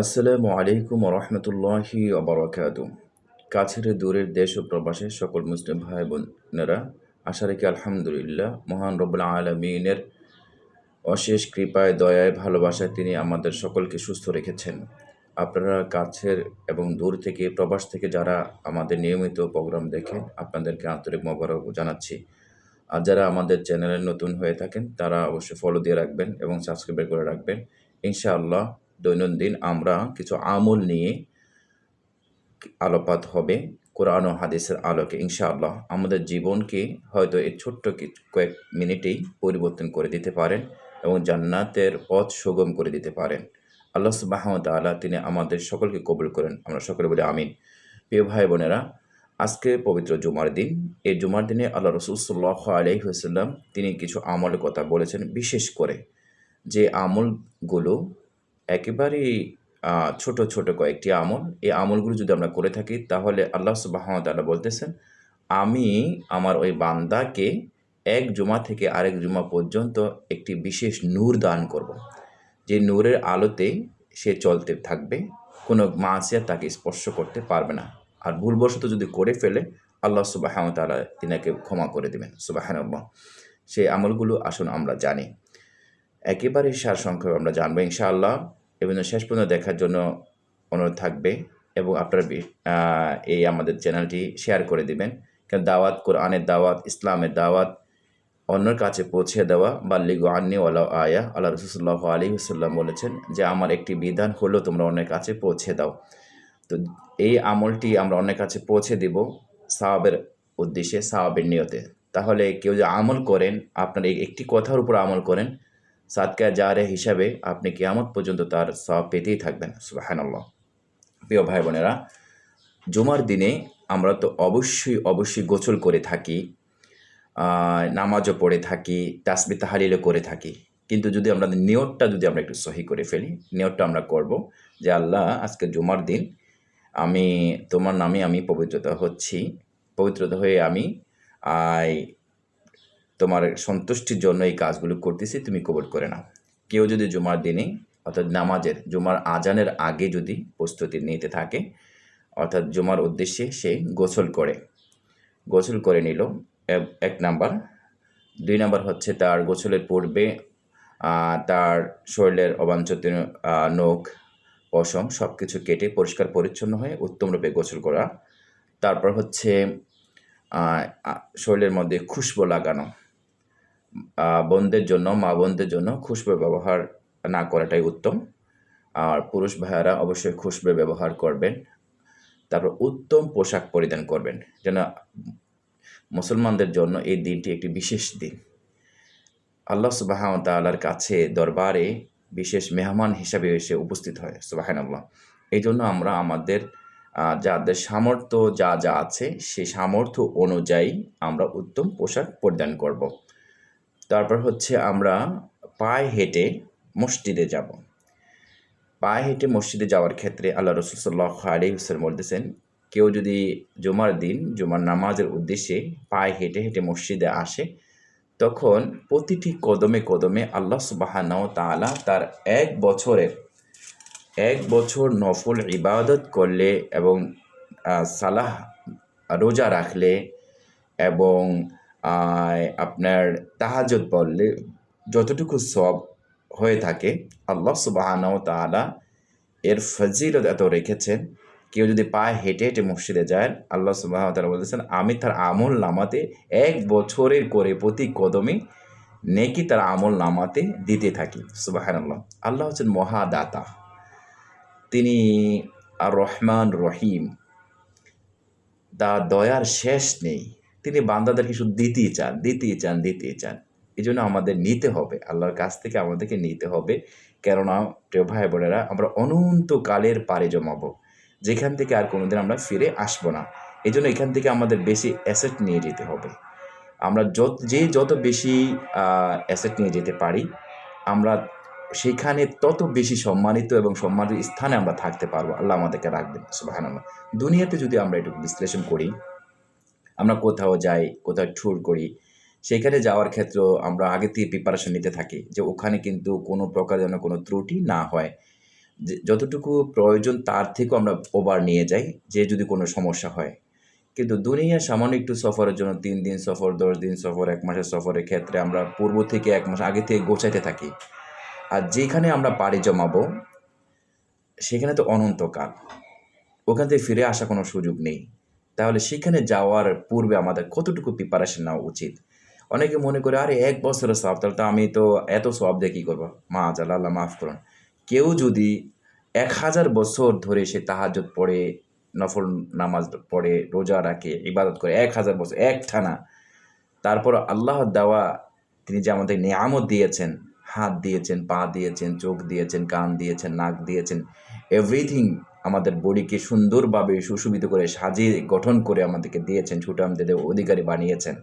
আসসালামু আলাইকুম রহমতুল্লাহি অবরাকাতু কাছের দূরের দেশ ও প্রবাসের সকল মুসলিম ভাই বোনেরা আশা রেখে আলহামদুলিল্লাহ, মহান রব্বুল আলমিনের অশেষ কৃপায়, দয়ায়, ভালোবাসায় তিনি আমাদের সকলকে সুস্থ রেখেছেন। আপনারা কাছের এবং দূর থেকে, প্রবাস থেকে যারা আমাদের নিয়মিত প্রোগ্রাম দেখেন, আপনাদেরকে আন্তরিক মোবারক জানাচ্ছি। আর যারা আমাদের চ্যানেলে নতুন হয়ে থাকেন, তারা অবশ্যই ফলো দিয়ে রাখবেন এবং সাবস্ক্রাইব করে রাখবেন। ইনশাআল্লাহ দৈনন্দিন আমরা কিছু আমল নিয়ে আলোপাত হবে, কোরআন ও হাদিসের আলোকে, ইনশাআল্লাহ। আমাদের জীবনকে হয়তো এই ছোট্ট কয়েক মিনিটেই পরিবর্তন করে দিতে পারেন এবং জান্নাতের পথ সুগম করে দিতে পারেন। আল্লাহ সুবাহতাল্লাহ তিনি আমাদের সকলকে কবুল করেন। আমরা সকলে বলি আমিন। প্রিয় ভাই বোনেরা, আজকে পবিত্র জুমার দিন। এই জুমার দিনে আল্লাহ রসুল সাল্লাহ আলহিহাল্লাম তিনি কিছু আমলের কথা বলেছেন, বিশেষ করে যে আমলগুলো একেবারেই আহ, ছোট ছোট কয়েকটি আমল। এই আমলগুলো যদি আমরা করে থাকি তাহলে আল্লাহ সুবাহতাল্লাহ বলতেছেন আমি আমার ওই বান্দাকে এক জুমা থেকে আরেক জুমা পর্যন্ত একটি বিশেষ নূর দান করব। যে নূরের আলোতে সে চলতে থাকবে কোনো মাসিয়া তাকে স্পর্শ করতে পারবে না। আর ভুলবশত যদি করে ফেলে আল্লাহ সুবাহ তালা তিনাকে ক্ষমা করে দেবেন। সুবাহান সেই আমলগুলো আসুন আমরা জানি। একেবারে সার সংক্ষেপে আমরা জানব ইনশাআল্লাহ। এবং শেষ পর্যন্ত দেখার জন্য অনুরোধ থাকবে এবং আপনারা এই আমাদের চ্যানেলটি শেয়ার করে দিবেন। কারণ দাওয়াত, কোরআনের দাওয়াত, ইসলামের দাওয়াত, অন্যের কাছে পৌঁছে দেওয়া বা লিগু আন্নি ওয়ালা আয়া, আল্লাহ রসুল্লাহ আলী হুসাল্লাম বলেছেন যে, আমার একটি বিধান হলো তোমরা অন্যের কাছে পৌঁছে দাও। তো এই আমলটি আমরা অন্যের কাছে পৌঁছে দিব সাহাবের উদ্দেশ্যে সাহাবের নিয়তে। তাহলে কেউ যে আমল করেন, আপনার এই একটি কথার উপর আমল করেন সাদকা জারে হিসাবে আপনি কিয়ামত পর্যন্ত তার সব পেতেই থাকবেন, সুবাহানাল্লাহ। প্রিয় ভাই বোনেরা, জুমার দিনে আমরা তো অবশ্যই অবশ্যই গোসল করে থাকি নামাজও পড়ে থাকি, তাসবি তাহালিলও করে থাকি। কিন্তু যদি আমরা নিয়তটা যদি আমরা একটু সহি করে ফেলি, নিয়তটা আমরা করব যে, আল্লাহ, আজকে জুমার দিন আমি, তোমার নামে আমি পবিত্রতা হচ্ছি, পবিত্রতা হয়ে আমি আই তোমার সন্তুষ্টির জন্য এই কাজগুলো করতেছি তুমি কবর করে নাও। কেউ যদি জুমার দিনে অর্থাৎ নামাজের জুমার আজানের আগে যদি প্রস্তুতি নিতে থাকে অর্থাৎ জুমার উদ্দেশ্যে সে গোসল করে। গোসল করে নিল। এক- নাম্বার। দুই নাম্বার হচ্ছে তার গোসলের পূর্বে তার শরীরের আহ, নখ পশম সব কিছু কেটে পরিষ্কার পরিচ্ছন্ন হয়ে উত্তমরূপে গোসল করা। তারপর হচ্ছে শরীরের মধ্যে খুশবো লাগানো। বোনদের জন্য, মা বোনদের জন্য খুশবু ব্যবহার না করাটাই উত্তম। আর পুরুষ ভাইয়ারা অবশ্যই খুশবু ব্যবহার করবেন। তারপর উত্তম পোশাক পরিধান করবেন। যেন মুসলমানদের জন্য এই দিনটি একটি বিশেষ দিন। আল্লাহ সুবাহ তাল্লার কাছে দরবারে বিশেষ মেহমান হিসাবে এসে উপস্থিত হয় সুবাহান আল্লাহ এই জন্য আমরা আমাদের যাদের সামর্থ্য যা যা আছে, সেই সামর্থ্য অনুযায়ী আমরা উত্তম পোশাক পরিধান করব। তারপর হচ্ছে আমরা পায়ে হেঁটে মসজিদে যাব। পায়ে হেঁটে মসজিদে যাওয়ার ক্ষেত্রে আল্লাহ রসুল সাল্লাহ হুসেন বলতেছেন, কেউ যদি জুমার দিন, জুমার নামাজের উদ্দেশ্যে পায়ে হেঁটে হেঁটে মসজিদে আসে, তখন প্রতিটি কদমে কদমে আল্লাহ সুবাহানাও তাআলা তার এক বছরের, এক বছর নফল ইবাদত করলে এবং সালাহ রোজা রাখলে এবং আপনার তাহাজত পড়লে যতটুকু সব হয়ে থাকে, আল্লাহ সুবাহানাও তাআলা এর ফজিলত এত রেখেছেন, কেউ যদি পায়ে হেঁটে হেঁটে মসজিদে যায়, আল্লাহ সুবাহ তারা বলতেছেন, আমি তার আমল নামাতে এক বছরের করে প্রতি কদমে নেকি তার আমল নামাতে দিতে থাকি। সুবাহান আল্লাহ আল্লাহ হচ্ছেন মহাদাতা। তিনি আর রহমান রহিম। তার দয়ার শেষ নেই। তিনি বান্দাদেরকে শুধু দিতেই চান দিতেই চান দিতেই চান। এই জন্য আমাদের নিতে হবে, আল্লাহর কাছ থেকে আমাদেরকে নিতে হবে। কেননা, প্রিয় ভাই বোনেরা, আমরা অনন্ত কালের পারে জমাবো। যেখান থেকে আর কোনোদিন আমরা ফিরে আসব না। এই জন্য এখান থেকে আমাদের বেশি অ্যাসেট নিয়ে যেতে হবে। আমরা যত, যে যত বেশি অ্যাসেট নিয়ে যেতে পারি, আমরা সেখানে তত বেশি সম্মানিত এবং সম্মানিত স্থানে আমরা থাকতে পারব। আল্লাহ আমাদেরকে রাখবেন সুবাহান দুনিয়াতে যদি আমরা একটু বিশ্লেষণ করি আমরা কোথাও যাই, কোথাও ট্যুর করি, সেখানে যাওয়ার ক্ষেত্রেও আমরা আগে থেকে প্রিপারেশন নিতে থাকি যে ওখানে কিন্তু কোনো প্রকার যেন কোনো ত্রুটি না হয়। যতটুকু প্রয়োজন তার থেকেও আমরা ওভার নিয়ে যাই যে যদি কোনো সমস্যা হয়। কিন্তু দুনিয়া সামান্য একটু সফরের জন্য তিন দিন সফর, দশ দিন সফর, এক মাসের সফরের ক্ষেত্রে আমরা পূর্ব থেকে এক মাস আগে থেকে গোছাইতে থাকি। আর যেখানে আমরা পাড়ি জমাবো, সেখানে তো অনন্তকাল। ওখান থেকে ফিরে আসা কোনো সুযোগ নেই। তাহলে সেখানে যাওয়ার পূর্বে আমাদের কতটুকু প্রিপারেশন নেওয়া উচিত? অনেকে মনে করে, আরে, এক বছরের সব তাহলে তো আমি তো এত সব দিয়ে কী করব? মা আজাল আল্লাহ মাফ করুন। কেউ যদি এক হাজার বছর ধরে সে তাহাজত পড়ে, নফল নামাজ পড়ে, রোজা রাখে, ইবাদত করে, এক হাজার বছর, এক ঠানা তারপর আল্লাহ দেওয়া তিনি যে আমাদের নিয়ামত দিয়েছেন, হাত দিয়েছেন, পা দিয়েছেন, চোখ দিয়েছেন, কান দিয়েছেন, নাক দিয়েছেন এভরিথিং আমাদের বডিকে সুন্দরভাবে সুশোভিত করে সাজিয়ে গঠন করে আমাদেরকে দিয়েছেন ছুটে আমাদের অধিকারী বানিয়েছেন।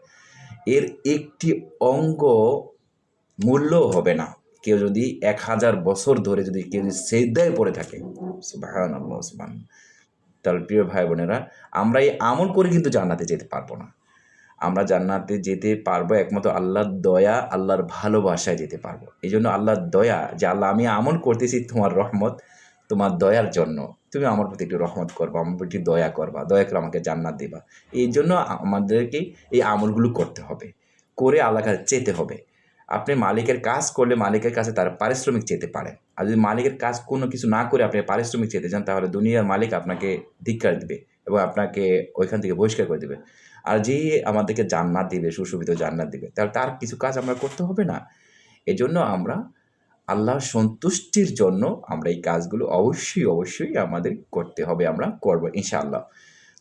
এর একটি অঙ্গ মূল্য হবে না। কেউ যদি এক হাজার বছর ধরে যদি কেউ যদি সেদ্ধায় পড়ে থাকে তাহলে প্রিয় ভাই বোনেরা, আমরা এই আমল করে কিন্তু জান্নাতে যেতে পারব না। আমরা জান্নাতে যেতে পারব একমাত্র আল্লাহর দয়া, আল্লাহর ভালোবাসায় যেতে পারব। এই জন্য আল্লাহর দয়া, যে আল্লাহ আমি আমল করতেছি তোমার রহমত, তোমার দয়ার জন্য। তুমি আমার প্রতি একটু রহমত করবা, আমার প্রতি দয়া করবা, দয়া করে আমাকে জান্নাত দিবা। এই জন্য আমাদেরকে এই আমলগুলো করতে হবে, করে আল্লাহ চেতে হবে। আপনি মালিকের কাজ করলে মালিকের কাছে তার পারিশ্রমিক চেতে পারেন। আর যদি মালিকের কাজ কোনো কিছু না করে আপনি পারিশ্রমিক চেতে চান তাহলে দুনিয়ার মালিক আপনাকে ধিক্কার দিবে এবং আপনাকে ওইখান থেকে বহিষ্কার করে দেবে। আর যে আমাদেরকে জান্নাত দিবে, সুশোভিত জান্নাত দিবে, তাহলে তার কিছু কাজ আমরা করতে হবে না। এজন্য আমরা আল্লাহর সন্তুষ্টির জন্য আমরা এই কাজগুলো অবশ্যই অবশ্যই আমাদের করতে হবে, আমরা করব, ইনশাআল্লাহ।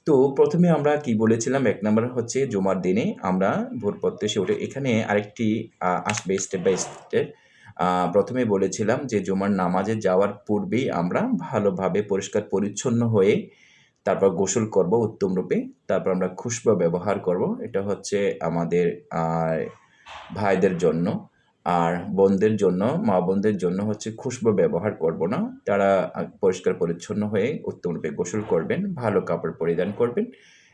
তো প্রথমে আমরা কি বলেছিলাম? এক নম্বর হচ্ছে জুমার দিনে আমরা ভোর প্রত্যেশে উঠে এখানে আরেকটি আসবে স্টেপ বাই স্টেপ প্রথমে বলেছিলাম যে জুমার নামাজে যাওয়ার পূর্বেই আমরা ভালোভাবে পরিষ্কার, পরিচ্ছন্ন হয়ে তারপর গোসল করব উত্তম রূপে। তারপর আমরা খুশবা ব্যবহার করব। এটা হচ্ছে আমাদের ভাইদের জন্য। আর বোনদের জন্য, মা বোনদের জন্য হচ্ছে খুশবু ব্যবহার করব না। তারা পরিষ্কার পরিচ্ছন্ন হয়ে উত্তমরূপে গোসল করবেন, ভালো কাপড় পরিধান করবেন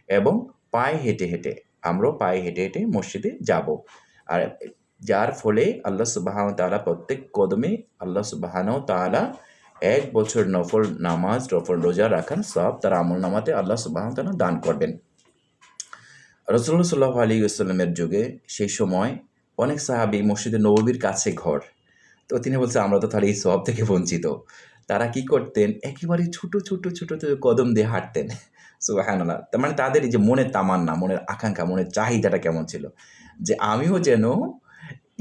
এবং পায়ে হেঁটে হেঁটে, আমরাও পায়ে হেঁটে হেঁটে মসজিদে যাব। আর যার ফলে আল্লাহ সুবাহান তাআলা প্রত্যেক কদমে আল্লাহ সুবাহান তাআলা এক বছর নফল নামাজ, নফল রোজা রাখার সব তার আমল নামাতে আল্লাহ সুবাহান তাআলা দান করবেন। রসুল্লাহ সাল্লাহ আলী আসসালামের যুগে সেই সময় অনেক সাহাবি মসজিদে নববীর কাছে ঘর। তো তিনি বলছেন আমরা তো তাহলে এই সব থেকে বঞ্চিত। তারা কি করতেন? একেবারে ছোট ছোট ছোট কদম দিয়ে হাঁটতেন। সুবাহান্লাহ তার মানে তাদের যে মনের তামান্না, মনের আকাঙ্ক্ষা, মনের চাহিদাটা কেমন ছিল? যে আমিও যেন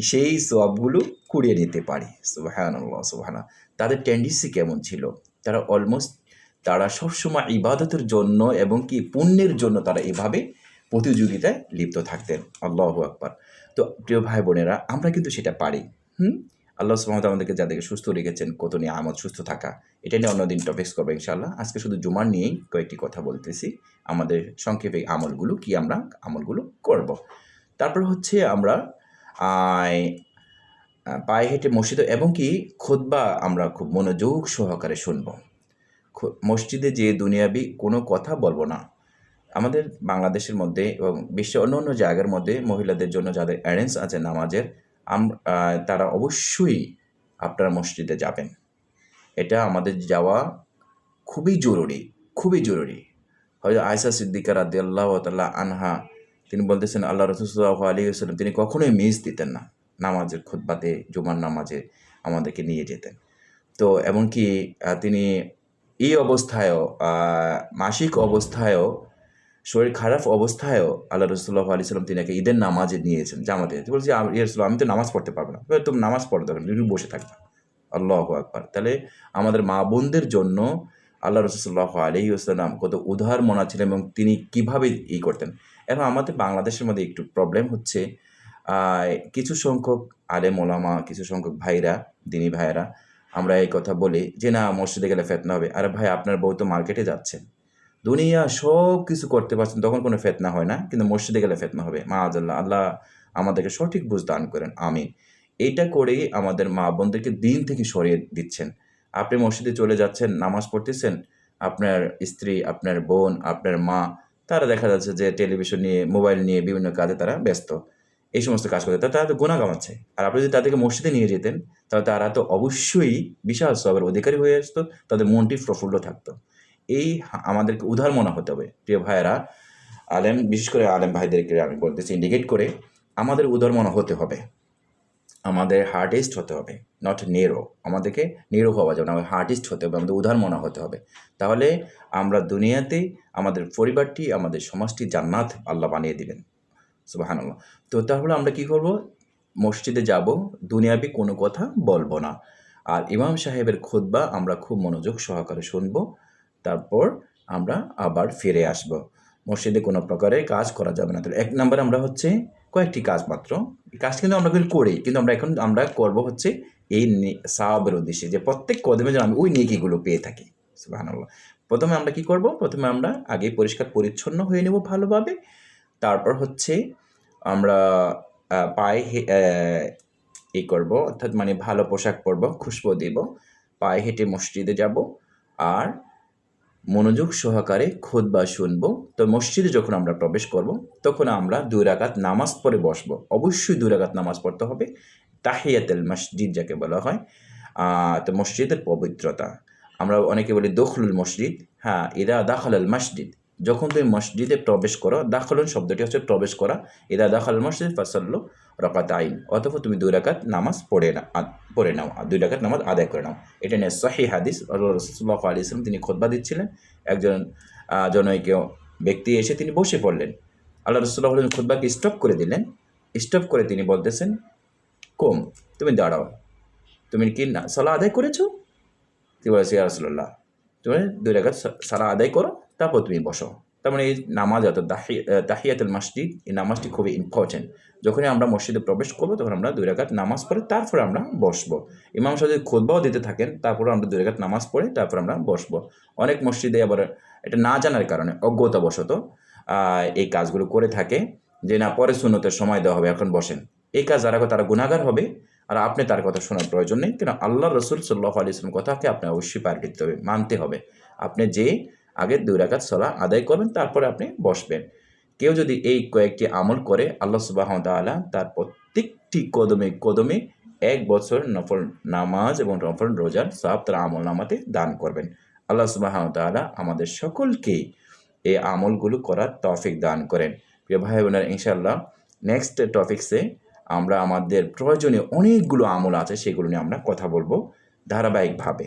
সেই সবগুলো কুড়িয়ে নিতে পারি। সুবাহান্লাহ সুবাহানা তাদের টেন্ডেন্সি কেমন ছিল? তারা অলমোস্ট তারা সবসময় ইবাদতের জন্য এবং কি পুণ্যের জন্য তারা এভাবে প্রতিযোগিতায় লিপ্ত থাকতেন। আল্লাহ আকবার। তো প্রিয় ভাই বোনেরা, আমরা কিন্তু সেটা পারি। হুম? আল্লাহ সুমত আমাদেরকে যাদেরকে সুস্থ রেখেছেন, কত নিয়ে আমদ সুস্থ থাকা, এটা নিয়ে অন্যদিন টপিক্স করব ইনশাল্লাহ আজকে শুধু জুমার নিয়েই কয়েকটি কথা বলতেছি। আমাদের সংক্ষেপে আমলগুলো, কি আমরা আমলগুলো করব। তারপর হচ্ছে আমরা পায়ে হেঁটে মসজিদে এবং কি খোদবা আমরা খুব মনোযোগ সহকারে শুনব। মসজিদে যে দুনিয়াবি কোনো কথা বলব না। আমাদের বাংলাদেশের মধ্যে এবং বিশ্বের অন্য অন্য জায়গার মধ্যে মহিলাদের জন্য যাদের অ্যারেঞ্জ আছে নামাজের তারা অবশ্যই আপনারা মসজিদে যাবেন। এটা আমাদের যাওয়া খুবই জরুরি খুবই জরুরি। হয়তো আয়সা সিদ্দিকা রাদি আল্লাহ তাল্লাহ আনহা, তিনি বলতেছেন, আল্লাহ রসুল্লাহ আলী আসলাম তিনি কখনোই মিস দিতেন না নামাজের খুদ্বাতে জুমার নামাজে আমাদেরকে নিয়ে যেতেন। তো এমনকি তিনি এই অবস্থায়ও মাসিক অবস্থায়ও শরীর খারাপ অবস্থায়ও আল্লাহ রসুল্লাহ আলি সাল্লাম তিনাকে ঈদের নামাজে নিয়েছেন জামাতে। বলছি "আম- ইয়া রাসূলুল্লাহ, আমি তো নামাজ পড়তে পারব না। তুমি নামাজ পড়তে পারবে তুমি বসে থাকবে। আল্লাহ আকবার। তাহলে আমাদের মা বোনদের জন্য আল্লাহ রসুল্লাহ আলহি আসসালাম কত উদার মনা ছিলেন এবং তিনি কীভাবে ই করতেন। এখন আমাদের বাংলাদেশের মধ্যে একটু প্রবলেম হচ্ছে কিছু সংখ্যক আলেম ওলামা কিছু সংখ্যক ভাইরা দিনী ভাইরা আমরা এই কথা বলি যে না মসজিদে গেলে ফেতনা হবে। আরে ভাই আপনার বউ তো মার্কেটে যাচ্ছেন দুনিয়া সব কিছু করতে পারছেন, তখন কোনো ফেতনা হয় না। কিন্তু মসজিদে গেলে ফেতনা হবে। মা আল্লাহ আল্লাহ আমাদেরকে সঠিক বুঝ দান করেন। আমিন। এইটা করেই আমাদের মা বোনদেরকে দিন থেকে সরিয়ে দিচ্ছেন। আপনি মসজিদে চলে যাচ্ছেন, নামাজ পড়তেছেন, আপনার স্ত্রী, আপনার বোন, আপনার মা, তারা দেখা যাচ্ছে যে টেলিভিশন নিয়ে মোবাইল নিয়ে বিভিন্ন কাজে তারা ব্যস্ত। এই সমস্ত কাজ করতে তারা তো গোনা কামাচ্ছে। আর আপনি যদি তাদেরকে মসজিদে নিয়ে যেতেন, তাহলে তারা তো অবশ্যই বিশাল সবের অধিকারী হয়ে আসতো, তাদের মনটি প্রফুল্ল থাকতো। এই আমাদেরকে উদার মনে হতে হবে। প্রিয় ভাইয়েরা, আলেম, বিশেষ করে আলেম ভাইদেরকে আমি বলতেছি ইন্ডিকেট করে আমাদের উদার মনে হতে হবে। আমাদের হার্টিস্ট হতে হবে নট নেরো আমাদেরকে নেরো হওয়া যাবে না, আমাদের হার্টিস্ট হতে হবে, আমাদের উদার মনা হতে হবে। তাহলে আমরা দুনিয়াতে আমাদের পরিবারটি, আমাদের সমাজটি জান্নাত আল্লাহ বানিয়ে দিবেন। সুবাহান আল্লাহ তো তাহলে আমরা কি করব? মসজিদে যাব, দুনিয়াবি কোনো কথা বলব না। আর ইমাম সাহেবের খুতবা আমরা খুব মনোযোগ সহকারে শুনব। তারপর আমরা আবার ফিরে আসব। মসজিদে কোনো প্রকারের কাজ করা যাবে না। তাহলে এক নম্বরে আমরা হচ্ছে কয়েকটি কাজ মাত্র। কাজ কিন্তু আমরা কিন্তু করি, কিন্তু আমরা এখন আমরা করব হচ্ছে এই সাহাবের উদ্দেশ্যে যে প্রত্যেক কদমে যেন আমি ওই নেকিগুলো পেয়ে থাকি। সুবহানাল্লাহ। প্রথমে আমরা কি করব? প্রথমে আমরা আগে পরিষ্কার পরিচ্ছন্ন হয়ে নেব ভালোভাবে। তারপর হচ্ছে আমরা পায়ে ই করব, অর্থাৎ মানে ভালো পোশাক পরব, খুশবো দিব, পায়ে হেঁটে মসজিদে যাব, আর মনোযোগ সহকারে খোদ বা শুনব। তো মসজিদে যখন আমরা প্রবেশ করব, তখন আমরা দুই রাকাত নামাজ পড়ে বসবো। অবশ্যই দুই রাকাত নামাজ পড়তে হবে। তাহিয়াতেল মসজিদ যাকে বলা হয় তো মসজিদের পবিত্রতা। আমরা অনেকে বলি দখলুল মসজিদ। হ্যাঁ ইদা দাখালাল মসজিদ। যখন তুমি মসজিদে প্রবেশ করো, দাখলুন শব্দটি হচ্ছে প্রবেশ করা। ইদা দাখাল মসজিদ ফাসাল্লু রকাত আইন অথবা তুমি দুই রাকাত নামাজ পড়ে না পড়ে নাও দুই রাকাত নামাজ আদায় করে নাও। এটা নিয়ে সহি হাদিস রসুল্লাহ আলী ইসলাম তিনি খোদবা দিচ্ছিলেন। একজন জনৈক ব্যক্তি এসে তিনি বসে পড়লেন। আল্লাহ রসুল্লাহ আলম খুদ্বাকে স্টপ করে দিলেন। স্টপ করে তিনি বলতেছেন, কম, তুমি দাঁড়াও। তুমি কি না সালা আদায় করেছ? তিনি বলেছে রসুল্লাহ তুমি দুই রাকাত সালা আদায় করো, তারপর তুমি বসো। তার মানে এই নামাজ অর্থাৎ তাহিয়াতুল মসজিদ, এই নামাজটি খুবই ইম্পর্টেন্ট যখনই আমরা মসজিদে প্রবেশ করব, তখন আমরা দুই রাকাত নামাজ পড়ে তারপরে আমরা বসবো। ইমাম সাহেব যদি খুতবাও দিতে থাকেন তারপরে আমরা দুই রাকাত নামাজ পড়ে তারপর আমরা বসবো। অনেক মসজিদে আবার এটা না জানার কারণে অজ্ঞতাবশত এই কাজগুলো করে থাকে যে, না, পরে সুন্নতের সময় দেওয়া হবে, এখন বসেন। এই কাজ যারা তারা গুণাগার হবে, আর আপনি তার কথা শোনার প্রয়োজন নেই। কেন? আল্লাহ রসুল সাল্লাহ আলি ইসলাম কথাকে আপনি অবশ্যই পার করতে হবে, মানতে হবে। আপনি যে আগে দুই রাকাত সলা আদায় করবেন, তারপরে আপনি বসবেন। কেউ যদি এই কয়েকটি আমল করে, আল্লাহ সুবাহ তাআলা তার প্রত্যেকটি কদমে কদমে এক বছর নফল নামাজ এবং নফল রোজার সব তার আমল নামাতে দান করবেন। আল্লাহ সুবাহ তাআলা আমাদের সকলকেই এই আমলগুলো করার তৌফিক দান করেন। প্রিয় ভাই বোনেরা ইনশাল্লাহ নেক্সট টপিক্সে আমরা আমাদের প্রয়োজনীয় অনেকগুলো আমল আছে, সেগুলো নিয়ে আমরা কথা বলব ধারাবাহিকভাবে।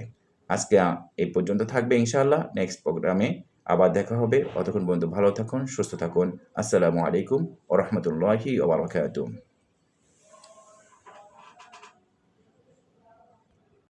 আজকে এই পর্যন্ত থাকবে ইনশাআল্লাহ। নেক্সট প্রোগ্রামে আবার দেখা হবে। অতক্ষণ বন্ধু ভালো থাকুন, সুস্থ থাকুন। আসসালামু আলাইকুম ও রহমতুল্লাহি ওবরাকাতুহ